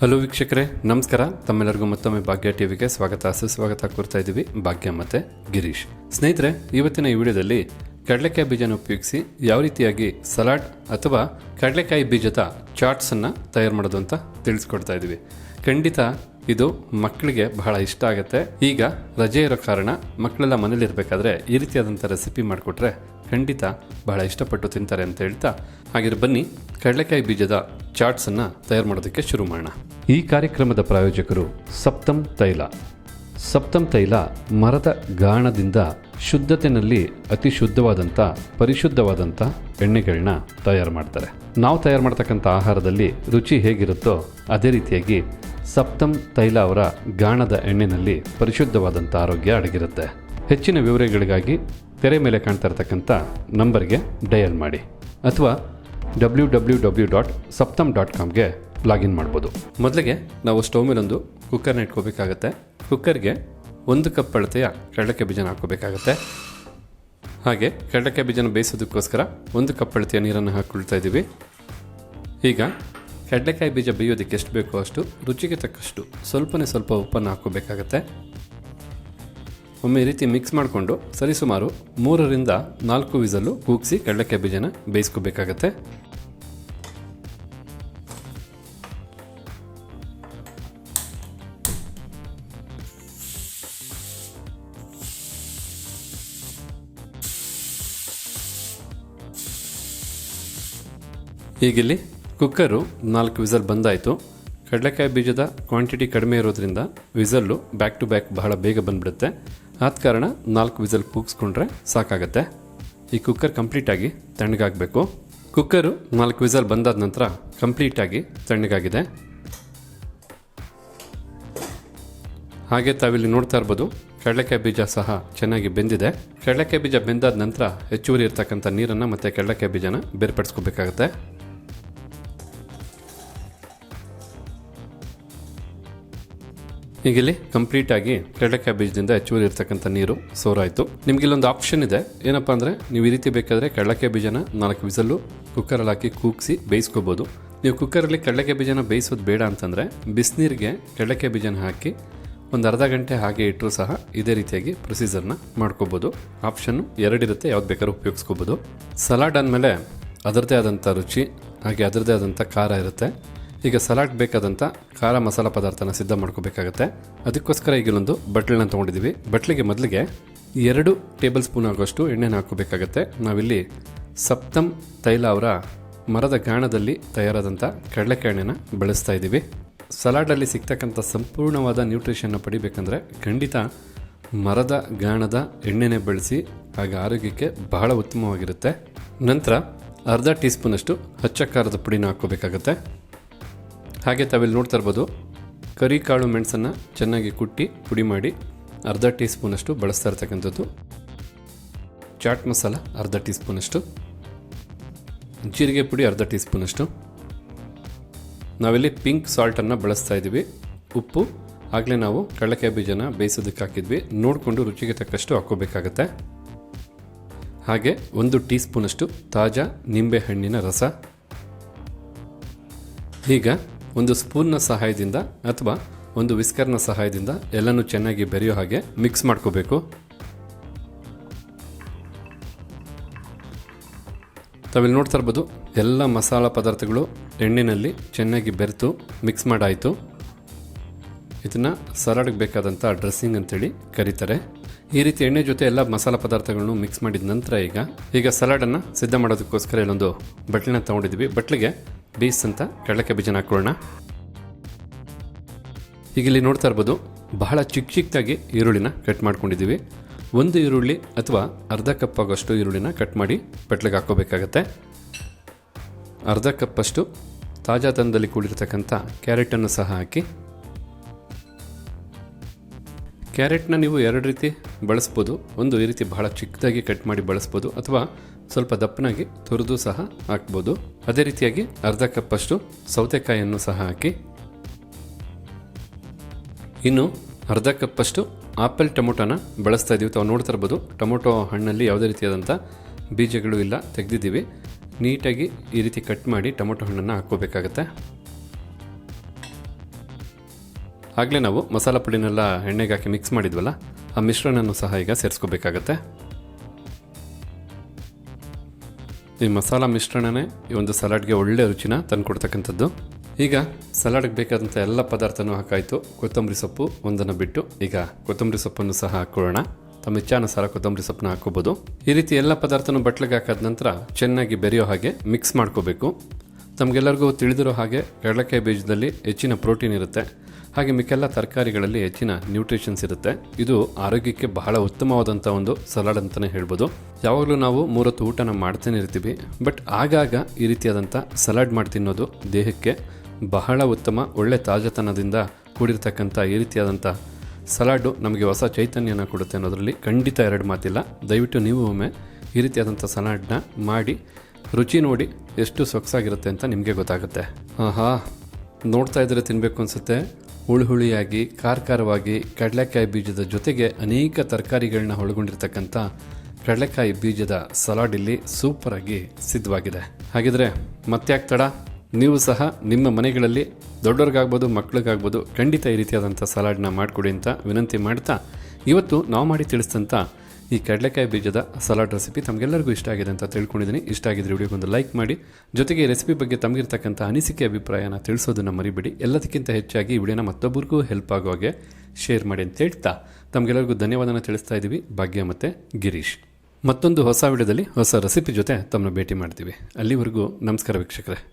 Hello ವೀಕ್ಷಕರೇ, ನಮಸ್ಕಾರ. ತಮ್ಮೆಲ್ಲರಿಗೂ ಮತ್ತೊಮ್ಮೆ ಭಾಗ್ಯ ಟಿವಿಗೆ ಸ್ವಾಗತ, ಸುಸ್ವಾಗತ ಕೊಡ್ತಾ ಇದ್ದೀವಿ. ಭಾಗ್ಯ ಮತ್ತೆ ಗಿರೀಶ್. ಸ್ನೇಹಿತರೆ, ಇವತ್ತಿನ ಈ ವಿಡಿಯೋದಲ್ಲಿ ಕಡಲೆಕಾಯಿ ಬೀಜನ ಉಪಯೋಗಿಸಿ ಯಾವ ರೀತಿಯಾಗಿ ಸಲಾಡ್ ಅಥವಾ ಕಡಲೆಕಾಯಿ ಬೀಜದ ಚಾಟ್ಸನ್ನು ತಯಾರು ಮಾಡೋದು ಅಂತ ತಿಳಿಸ್ಕೊಡ್ತಾ ಇದ್ದೀವಿ. ಖಂಡಿತ ಇದು ಮಕ್ಕಳಿಗೆ ಬಹಳ ಇಷ್ಟ ಆಗುತ್ತೆ. ಈಗ ರಜೆ ಇರೋ ಕಾರಣ ಮಕ್ಕಳೆಲ್ಲ ಮನೇಲಿರಬೇಕಾದ್ರೆ ಈ ರೀತಿಯಾದಂಥ ರೆಸಿಪಿ ಮಾಡಿಕೊಟ್ರೆ ಖಂಡಿತ ಬಹಳ ಇಷ್ಟಪಟ್ಟು ತಿಂತಾರೆ ಅಂತ ಹೇಳ್ತಾ, ಹಾಗಿದ್ರೆ ಬನ್ನಿ ಕಡಲೆಕಾಯಿ ಬೀಜದ ಚಾಟ್ಸನ್ನು ತಯಾರು ಮಾಡೋದಕ್ಕೆ ಶುರು ಮಾಡೋಣ. ಈ ಕಾರ್ಯಕ್ರಮದ ಪ್ರಾಯೋಜಕರು ಸಪ್ತಂ ತೈಲ. ಸಪ್ತಂ ತೈಲ ಮರದ ಗಾಣದಿಂದ ಶುದ್ಧತೆಯಲ್ಲಿ ಅತಿ ಶುದ್ಧವಾದಂಥ, ಪರಿಶುದ್ಧವಾದಂಥ ಎಣ್ಣೆಗಳನ್ನ ತಯಾರು ಮಾಡ್ತಾರೆ. ನಾವು ತಯಾರು ಮಾಡ್ತಕ್ಕಂಥ ಆಹಾರದಲ್ಲಿ ರುಚಿ ಹೇಗಿರುತ್ತೋ ಅದೇ ರೀತಿಯಾಗಿ ಸಪ್ತಂ ತೈಲ ಅವರ ಗಾಣದ ಎಣ್ಣೆನಲ್ಲಿ ಪರಿಶುದ್ಧವಾದಂಥ ಆರೋಗ್ಯ ಅಡಗಿರುತ್ತೆ. ಹೆಚ್ಚಿನ ವಿವರಗಳಿಗಾಗಿ ತೆರೆ ಮೇಲೆ ಕಾಣ್ತಾ ಇರ್ತಕ್ಕಂಥ ನಂಬರ್ಗೆ ಡಯಲ್ ಮಾಡಿ ಅಥವಾ W W W dot Saptam dot ಕಾಮ್ಗೆ login ಮಾಡ್ಬೋದು. ಮೊದಲಿಗೆ ನಾವು ಸ್ಟವ್ ಮೇಲೊಂದು ಕುಕ್ಕರ್ನ ಇಟ್ಕೋಬೇಕಾಗತ್ತೆ. ಕುಕ್ಕರ್ಗೆ ಒಂದು ಕಪ್ ಅಳತೆಯ ಕಡಲೆಕಾಯಿ ಬೀಜನ ಹಾಕೋಬೇಕಾಗತ್ತೆ ಹಾಗೆ ಕಡಲೆಕಾಯಿ ಬೀಜನ ಬೇಯಿಸೋದಕ್ಕೋಸ್ಕರ ಒಂದು ಕಪ್ ಅಳತೆಯ ನೀರನ್ನು ಹಾಕ್ಕೊಳ್ತಾ ಇದ್ದೀವಿ. ಈಗ ಕಡಲೆಕಾಯಿ ಬೀಜ ಬೇಯೋದಕ್ಕೆ ಎಷ್ಟು ಬೇಕೋ ಅಷ್ಟು ರುಚಿಗೆ ತಕ್ಕಷ್ಟು ಸ್ವಲ್ಪನೇ ಸ್ವಲ್ಪ ಉಪ್ಪನ್ನು ಹಾಕೋಬೇಕಾಗತ್ತೆ ಒಮ್ಮೆ ರೀತಿ ಮಿಕ್ಸ್ ಮಾಡಿಕೊಂಡು ಸರಿಸುಮಾರು ಮೂರರಿಂದ ನಾಲ್ಕು ವಿಸಲು ಕೂಗಿಸಿ ಕಡಲೆಕಾಯಿ ಬೀಜನ ಬೇಯಿಸ್ಕೋಬೇಕಾಗತ್ತೆ. ಈಗಿಲ್ಲಿ ಕುಕ್ಕರು ನಾಲ್ಕು ವಿಸಲ್ ಬಂದಾಯಿತು. ಕಡಲೆಕಾಯಿ ಬೀಜದ ಕ್ವಾಂಟಿಟಿ ಕಡಿಮೆ ಇರೋದ್ರಿಂದ ವಿಸಲ್ಲು ಬ್ಯಾಕ್ ಟು ಬ್ಯಾಕ್ ಬಹಳ ಬೇಗ ಬಂದ್ಬಿಡುತ್ತೆ. ಆದ ಕಾರಣ ನಾಲ್ಕು ವಿಸಲ್ ಕೂಗಿಸ್ಕೊಂಡ್ರೆ ಸಾಕಾಗತ್ತೆ. ಈ ಕುಕ್ಕರ್ ಕಂಪ್ಲೀಟಾಗಿ ತಣ್ಣಗಾಗಬೇಕು. ಕುಕ್ಕರು ನಾಲ್ಕು ವಿಸಲ್ ಬಂದಾದ ನಂತರ ಕಂಪ್ಲೀಟಾಗಿ ತಣ್ಣಗಾಗಿದೆ. ಹಾಗೆ ತಾವಿಲ್ಲಿ ನೋಡ್ತಾ ಇರ್ಬೋದು, ಕಡಲೆಕಾಯಿ ಬೀಜ ಸಹ ಚೆನ್ನಾಗಿ ಬೆಂದಿದೆ. ಕಡಲೆಕಾಯಿ ಬೀಜ ಬೆಂದಾದ ನಂತರ ಹೆಚ್ಚುವರಿ ಇರ್ತಕ್ಕಂಥ ನೀರನ್ನು ಮತ್ತು ಕಡಲೆಕಾಯಿ ಬೀಜನ ಬೇರ್ಪಡಿಸ್ಕೋಬೇಕಾಗತ್ತೆ. ಈಗಿಲ್ಲಿ ಕಂಪ್ಲೀಟ್ ಆಗಿ ಕಡಲೆಕಾಯಿ ಬೀಜದಿಂದ ಹೆಚ್ಚುವರಿ ಇರ್ತಕ್ಕಂಥ ನೀರು ಸೋರಾಯಿತು. ನಿಮ್ಗೆ ಇಲ್ಲೊಂದು ಆಪ್ಷನ್ ಇದೆ. ಏನಪ್ಪಾ ಅಂದರೆ ನೀವು ಈ ರೀತಿ ಬೇಕಾದರೆ ಕಡಲೆಕಾಯಿ ಬೀಜನ ನಾಲ್ಕು ವಿಸಲ್ಲು ಕುಕ್ಕರಲ್ಲಿ ಹಾಕಿ ಕೂಗಿಸಿ ಬೇಯಿಸ್ಕೋಬೋದು. ನೀವು ಕುಕ್ಕರಲ್ಲಿ ಕಡಲೆಕಾಯಿ ಬೀಜನ ಬೇಯಿಸೋದು ಬೇಡ ಅಂತಂದರೆ ಬಿಸಿನೀರಿಗೆ ಕಡಲೆಕಾಯಿ ಬೀಜನ ಹಾಕಿ ಒಂದು ಅರ್ಧ ಗಂಟೆ ಹಾಗೆ ಇಟ್ಟರೂ ಸಹ ಇದೇ ರೀತಿಯಾಗಿ ಪ್ರೊಸೀಜರ್ನ ಮಾಡ್ಕೋಬೋದು. ಆಪ್ಷನ್ನು ಎರಡಿರುತ್ತೆ ಯಾವ್ದು ಬೇಕಾದ್ರೂ ಉಪಯೋಗಿಸ್ಕೋಬೋದು. ಸಲಾಡ್ ಅಂದಮೇಲೆ ಅದರದೇ ಆದಂಥ ರುಚಿ, ಹಾಗೆ ಅದರದೇ ಆದಂಥ ಖಾರ ಇರುತ್ತೆ. ಈಗ ಸಲಾಡ್ ಬೇಕಾದಂಥ ಖಾರ ಮಸಾಲ ಪದಾರ್ಥನ ಸಿದ್ಧ ಮಾಡ್ಕೋಬೇಕಾಗತ್ತೆ. ಅದಕ್ಕೋಸ್ಕರ ಈಗ ಇಲ್ಲೊಂದು ಬಟ್ಲನ್ನ ತೊಗೊಂಡಿದ್ದೀವಿ. ಬಟ್ಲಿಗೆ ಮೊದಲಿಗೆ ಎರಡು ಟೇಬಲ್ ಸ್ಪೂನ್ ಆಗೋಷ್ಟು ಎಣ್ಣೆನ ಹಾಕೋಬೇಕಾಗತ್ತೆ ನಾವಿಲ್ಲಿ ಸಪ್ತಮ್ ತೈಲ ಅವರ ಮರದ ಗಾಣದಲ್ಲಿ ತಯಾರಾದಂಥ ಕಡಲೆಕಾಯಿ ಎಣ್ಣೆನ ಬಳಸ್ತಾ ಇದ್ದೀವಿ. ಸಲಾಡಲ್ಲಿ ಸಿಗ್ತಕ್ಕಂಥ ಸಂಪೂರ್ಣವಾದ ನ್ಯೂಟ್ರಿಷನ್ನ ಪಡಿಬೇಕಂದ್ರೆ ಖಂಡಿತ ಮರದ ಗಾಣದ ಎಣ್ಣೆನೇ ಬಳಸಿ, ಹಾಗೆ ಆರೋಗ್ಯಕ್ಕೆ ಬಹಳ ಉತ್ತಮವಾಗಿರುತ್ತೆ. ನಂತರ ಅರ್ಧ ಟೀ ಸ್ಪೂನಷ್ಟು ಹಚ್ಚ ಖಾರದ ಪುಡಿನ ಹಾಕ್ಕೋಬೇಕಾಗತ್ತೆ. ಹಾಗೆ ತಾವಿಲ್ಲಿ ನೋಡ್ತಾ ಇರ್ಬೋದು ಕರಿಕಾಳು ಮೆಣಸನ್ನು ಚೆನ್ನಾಗಿ ಕುಟ್ಟಿ, ಪುಡಿ ಮಾಡಿ ಅರ್ಧ ಟೀ ಸ್ಪೂನಷ್ಟು ಬಳಸ್ತಾ ಇರ್ತಕ್ಕಂಥದ್ದು. ಚಾಟ್ ಮಸಾಲ ಅರ್ಧ ಟೀ ಸ್ಪೂನಷ್ಟು ಜೀರಿಗೆ ಪುಡಿ ಅರ್ಧ ಟೀ ಸ್ಪೂನಷ್ಟು ನಾವಿಲ್ಲಿ ಪಿಂಕ್ ಸಾಲ್ಟನ್ನು ಬಳಸ್ತಾ ಇದ್ದೀವಿ. ಉಪ್ಪು, ಆಗಲೇ ನಾವು ಕಡಲೆಕಾಯಿ ಬೀಜನ ಬೇಯಿಸೋದಕ್ಕೆ ಹಾಕಿದ್ವಿ. ನೋಡಿಕೊಂಡು ರುಚಿಗೆ ತಕ್ಕಷ್ಟು ಹಾಕ್ಕೋಬೇಕಾಗತ್ತೆ. ಹಾಗೆ ಒಂದು ಟೀ ಸ್ಪೂನಷ್ಟು ತಾಜಾ ನಿಂಬೆ ಹಣ್ಣಿನ ರಸ. ಈಗ ಒಂದು ಸ್ಪೂನ್ನ ಸಹಾಯದಿಂದ ಅಥವಾ ಒಂದು ವಿಸ್ಕರ್ನ ಸಹಾಯದಿಂದ ಎಲ್ಲನೂ ಚೆನ್ನಾಗಿ ಬೆರೆಯೋ ಹಾಗೆ ಮಿಕ್ಸ್ ಮಾಡ್ಕೋಬೇಕು. ತಾವಿಲ್ಲಿ ನೋಡ್ತಾ ಇರ್ಬೋದು, ಎಲ್ಲ ಮಸಾಲ ಪದಾರ್ಥಗಳು ಎಣ್ಣೆಯಲ್ಲಿ ಚೆನ್ನಾಗಿ ಬೆರೆತು ಮಿಕ್ಸ್ ಮಾಡಾಯಿತು. ಇದನ್ನು ಸಲಾಡ್ಗೆ ಬೇಕಾದಂಥ ಡ್ರೆಸ್ಸಿಂಗ್ ಅಂತೇಳಿ ಕರೀತಾರೆ. ಈ ರೀತಿ ಎಣ್ಣೆ ಜೊತೆ ಎಲ್ಲ ಮಸಾಲ ಪದಾರ್ಥಗಳನ್ನು ಮಿಕ್ಸ್ ಮಾಡಿದ ನಂತರ ಈಗ ಈಗ ಸಲಾಡನ್ನು ಸಿದ್ಧ ಮಾಡೋದಕ್ಕೋಸ್ಕರ ಇಲ್ಲೊಂದು ಬಟ್ಲಿನ ತೊಗೊಂಡಿದ್ವಿ ಬಟ್ಲಿಗೆ ಬೀಸ್ ಅಂತ ಕಡಲೆಕಾಯಿ ಬೀಜನ ಹಾಕೊಳ್ಳೋಣ ಈಗ ಇಲ್ಲಿ ನೋಡ್ತಾ ಇರ್ಬೋದು, ಬಹಳ ಚಿಕ್ಕ ಚಿಕ್ಕದಾಗಿ ಈರುಳ್ಳಿನ ಕಟ್ ಮಾಡ್ಕೊಂಡಿದ್ದೀವಿ. ಒಂದು ಈರುಳ್ಳಿ ಅಥವಾ ಅರ್ಧ ಕಪ್ ಆಗೋಷ್ಟು ಈರುಳ್ಳಿನ ಕಟ್ ಮಾಡಿ ಪೆಟ್ಲಿಗೆ ಹಾಕೋಬೇಕಾಗತ್ತೆ ಅರ್ಧ ಕಪ್ಪಷ್ಟು ತಾಜಾ ತನದಲ್ಲಿ ಕೂಡಿರ್ತಕ್ಕಂಥ ಕ್ಯಾರೆಟನ್ನು ಸಹ ಹಾಕಿ ಕ್ಯಾರೆಟ್ನ ನೀವು ಎರಡು ರೀತಿ ಬಳಸ್ಬೋದು. ಒಂದು ಈ ರೀತಿ ಬಹಳ ಚಿಕ್ಕದಾಗಿ ಕಟ್ ಮಾಡಿ ಬಳಸ್ಬೋದು ಅಥವಾ ಸ್ವಲ್ಪ ದಪ್ಪನಾಗಿ ತುರಿದು ಸಹ ಹಾಕ್ಬೋದು. ಅದೇ ರೀತಿಯಾಗಿ ಅರ್ಧ ಕಪ್ಪಷ್ಟು ಸೌತೆಕಾಯಿಯನ್ನು ಸಹ ಹಾಕಿ. ಇನ್ನು ಅರ್ಧ ಕಪ್ಪಷ್ಟು ಆಪಲ್ ಟೊಮೊಟೊನ ಬಳಸ್ತಾ ಇದ್ದೀವಿ ತಾವು ನೋಡ್ತಾ ಇರ್ಬೋದು, ಟೊಮೊಟೊ ಹಣ್ಣಲ್ಲಿ ಯಾವುದೇ ರೀತಿಯಾದಂಥ ಬೀಜಗಳು ಇಲ್ಲ, ತೆಗೆದಿದ್ದೀವಿ. ನೀಟಾಗಿ ಈ ರೀತಿ ಕಟ್ ಮಾಡಿ ಟೊಮೊಟೊ ಹಣ್ಣನ್ನು ಹಾಕ್ಕೋಬೇಕಾಗತ್ತೆ. ಆಗಲೇ ನಾವು ಮಸಾಲ ಪುಡಿನೆಲ್ಲ ಎಣ್ಣೆಗೆ ಹಾಕಿ ಮಿಕ್ಸ್ ಮಾಡಿದ್ವಲ್ಲ, ಆ ಮಿಶ್ರಣನೂ ಸಹ ಈಗ ಸೇರಿಸ್ಕೋಬೇಕಾಗತ್ತೆ. ಈ ಮಸಾಲ ಮಿಶ್ರಣನೇ ಈ ಒಂದು ಸಲಾಡ್ಗೆ ಒಳ್ಳೆ ರುಚಿನ ತಂದುಕೊಡ್ತಕ್ಕಂಥದ್ದು. ಈಗ ಸಲಾಡ್ಗೆ ಬೇಕಾದಂಥ ಎಲ್ಲ ಪದಾರ್ಥನೂ ಹಾಕಾಯಿತು. ಕೊತ್ತಂಬರಿ ಸೊಪ್ಪು ಒಂದನ್ನು ಬಿಟ್ಟು ಈಗ ಕೊತ್ತಂಬರಿ ಸೊಪ್ಪನ್ನು ಸಹ ಹಾಕೊಳ್ಳೋಣ ತಮ್ಮ ಇಚ್ಛಾನುಸಾರ ಕೊತ್ತಂಬರಿ ಸೊಪ್ಪನ್ನ ಹಾಕೋಬೋದು ಈ ರೀತಿ ಎಲ್ಲ ಪದಾರ್ಥನೂ ಬಟ್ಲಿಗೆ ಹಾಕಾದ ನಂತರ ಚೆನ್ನಾಗಿ ಬೆರೆಯೋ ಹಾಗೆ ಮಿಕ್ಸ್ ಮಾಡ್ಕೋಬೇಕು. ತಮಗೆಲ್ಲರಿಗೂ ತಿಳಿದಿರೋ ಹಾಗೆ ಕಡಲೆಕಾಯಿ ಬೀಜದಲ್ಲಿ ಹೆಚ್ಚಿನ ಪ್ರೋಟೀನ್ ಇರುತ್ತೆ. ಹಾಗೆ ಮಿಕ್ಕೆಲ್ಲ ತರಕಾರಿಗಳಲ್ಲಿ ಹೆಚ್ಚಿನ ನ್ಯೂಟ್ರಿಷನ್ಸ್ ಇರುತ್ತೆ. ಇದು ಆರೋಗ್ಯಕ್ಕೆ ಬಹಳ ಉತ್ತಮವಾದಂಥ ಒಂದು ಸಲಾಡ್ ಅಂತಲೇ ಹೇಳ್ಬೋದು. ಯಾವಾಗಲೂ ನಾವು ಮೂರೊತ್ತು ಊಟನ ಮಾಡ್ತಾನೆ ಇರ್ತೀವಿ. ಬಟ್ ಆಗಾಗ ಈ ರೀತಿಯಾದಂಥ ಸಲಾಡ್ ಮಾಡಿ ತಿನ್ನೋದು ದೇಹಕ್ಕೆ ಬಹಳ ಉತ್ತಮ, ಒಳ್ಳೆ ತಾಜಾತನದಿಂದ ಕೂಡಿರ್ತಕ್ಕಂಥ ಈ ರೀತಿಯಾದಂಥ ಸಲಾಡು ನಮಗೆ ಹೊಸ ಚೈತನ್ಯನ ಕೊಡುತ್ತೆ ಅನ್ನೋದರಲ್ಲಿ ಖಂಡಿತ ಎರಡು ಮಾತಿಲ್ಲ. ದಯವಿಟ್ಟು ನೀವು ಒಮ್ಮೆ ಈ ರೀತಿಯಾದಂಥ ಸಲಾಡ್ನ ಮಾಡಿ, ರುಚಿ ನೋಡಿ ಎಷ್ಟು ಸೊಗಸಾಗಿರುತ್ತೆ ಅಂತ ನಿಮಗೆ ಗೊತ್ತಾಗುತ್ತೆ. ಆಹಾ, ನೋಡ್ತಾ ಇದ್ರೆ ತಿನ್ನಬೇಕು ಅನಿಸುತ್ತೆ. ಹುಳಿ ಹುಳಿಯಾಗಿ ಖಾರ ಖಾರವಾಗಿ ಕಡಲೆಕಾಯಿ ಬೀಜದ ಜೊತೆಗೆ ಅನೇಕ ತರಕಾರಿಗಳನ್ನ ಒಳಗೊಂಡಿರ್ತಕ್ಕಂಥ ಕಡಲೆಕಾಯಿ ಬೀಜದ ಸಲಾಡ್ ಇಲ್ಲಿ ಸೂಪರಾಗಿ ಸಿದ್ಧವಾಗಿದೆ. ಹಾಗಿದ್ರೆ ಮತ್ತ್ಯಾಕ್ ತಡ? ನೀವು ಸಹ ನಿಮ್ಮ ಮನೆಗಳಲ್ಲಿ ದೊಡ್ಡವ್ರಿಗಾಗ್ಬೋದು ಮಕ್ಳಿಗಾಗ್ಬೋದು ಖಂಡಿತ ಈ ರೀತಿಯಾದಂಥ ಸಲಾಡ್ನ ಮಾಡಿಕೊಡಿ ಅಂತ ವಿನಂತಿ ಮಾಡ್ತಾ ಇವತ್ತು ನಾವು ಮಾಡಿ ತಿಳಿಸಿದಂಥ ಈ ಕಡಲೆಕಾಯಿ ಬೀಜದ ಸಲಾಡ್ ರೆಸಿಪಿ ತಮಗೆಲ್ಲರಿಗೂ ಇಷ್ಟ ಆಗಿದೆ ಅಂತ ತಿಳ್ಕೊಂಡಿದ್ದೀನಿ. ಇಷ್ಟ ಆಗಿದ್ರೆ ವಿಡಿಯೋಗೊಂದು ಲೈಕ್ ಮಾಡಿ. ಜೊತೆಗೆ ರೆಸಿಪಿ ಬಗ್ಗೆ ತಮಗಿರ್ತಕ್ಕಂಥ ಅನಿಸಿಕೆ, ಅಭಿಪ್ರಾಯನ ತಿಳಿಸೋದನ್ನು ಮರಿಬೇಡಿ. ಎಲ್ಲದಕ್ಕಿಂತ ಹೆಚ್ಚಾಗಿ ಈ ವಿಡಿಯೋನ ಮತ್ತೊಬ್ಬರಿಗೂ ಹೆಲ್ಪ್ ಆಗೋ ಹಾಗೆ ಶೇರ್ ಮಾಡಿ ಅಂತ ಹೇಳ್ತಾ ತಮಗೆಲ್ಲರಿಗೂ ಧನ್ಯವಾದನ ತಿಳಿಸ್ತಾ ಇದ್ದೀವಿ. ಭಾಗ್ಯ ಮತ್ತು ಗಿರೀಶ್. ಮತ್ತೊಂದು ಹೊಸ ವಿಡಿಯೋದಲ್ಲಿ ಹೊಸ ರೆಸಿಪಿ ಜೊತೆ ತಮ್ಮನ್ನು ಭೇಟಿ ಮಾಡ್ತೀವಿ. ಅಲ್ಲಿವರೆಗೂ ನಮಸ್ಕಾರ ವೀಕ್ಷಕರೇ.